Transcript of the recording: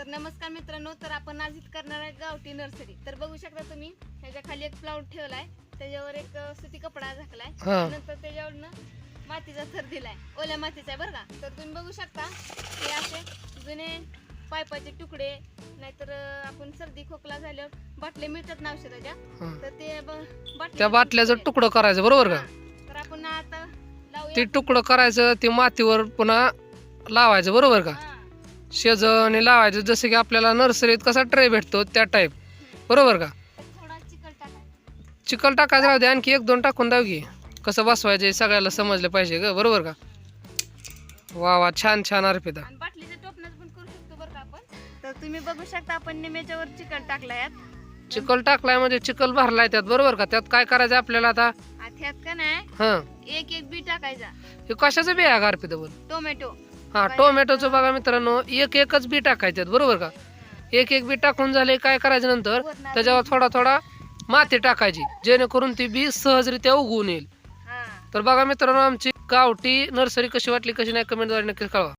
तर नमस्कार मित्रांनो तर आपण आज इथं करणार आहे गावठी नर्सरी. तर बघू शकता तुम्ही ह्याच्या खाली एक प्लाउट ठेवलाय त्याच्यावर एक सुती कपडा झाकलाय. हा. नंतर त्याच्यावरनं मातीचा थर दिलाय. ओल्या मातीचा आहे बरं का? तर तुम्ही बघू शकता हे असे जुने पायपाचे तुकडे नाहीतर अं, आपण सर्दी खोकला झाल्यावर बाटले मिळतात ना औषधाच्या? हा. तर ते ब- बाटले त्या बाटल्याचं तुकडं करायचं बरोबर का? तर आपण आता लावूया. ते तुकडं करायचं ते मातीवर पुन्हा लावायचं बरोबर का? हा. शेजणी लावायचं जसं की आपल्याला नर्सरीत कसा ट्रे भेटतो त्या टाईप बरोबर का? चिकल टाकायचा चिकल टाकायचं राहू दे आणखी एक दोन टाकून द्याव की. कसं बसवायचं हे सगळ्याला समजलं पाहिजे ग बरोबर का? वा वा छान छान अर्पिता. आणि बाटलीच्या टोपणात पण करू शकतो बरं का आपण. तर तुम्ही बघू शकता आपण निम्याच्या वर चिकन टाकलं यात चिकल टाकलाय म्हणजे चिकल भरलाय त्यात बरोबर का? त्यात काय करायचं आपल्याला आता? का नाही? हा. एक एक बी टाकायचा. हे कशाचं बी आहे अर्पिता बोल. टोमॅटो. हा टोमॅटोचं बघा मित्रांनो एक एकच बी टाकायच्यात बरोबर का? एक एक बी टाकून झाले काय करायचं नंतर? त्याच्यावर थोडा थोडा माती टाकायची जेणेकरून ती बी सहजरित्या उगवून येईल. तर बघा मित्रांनो आमची गावठी नर्सरी कशी वाटली कशी नाही कमेंटद्वारे नक्कीच कळवा.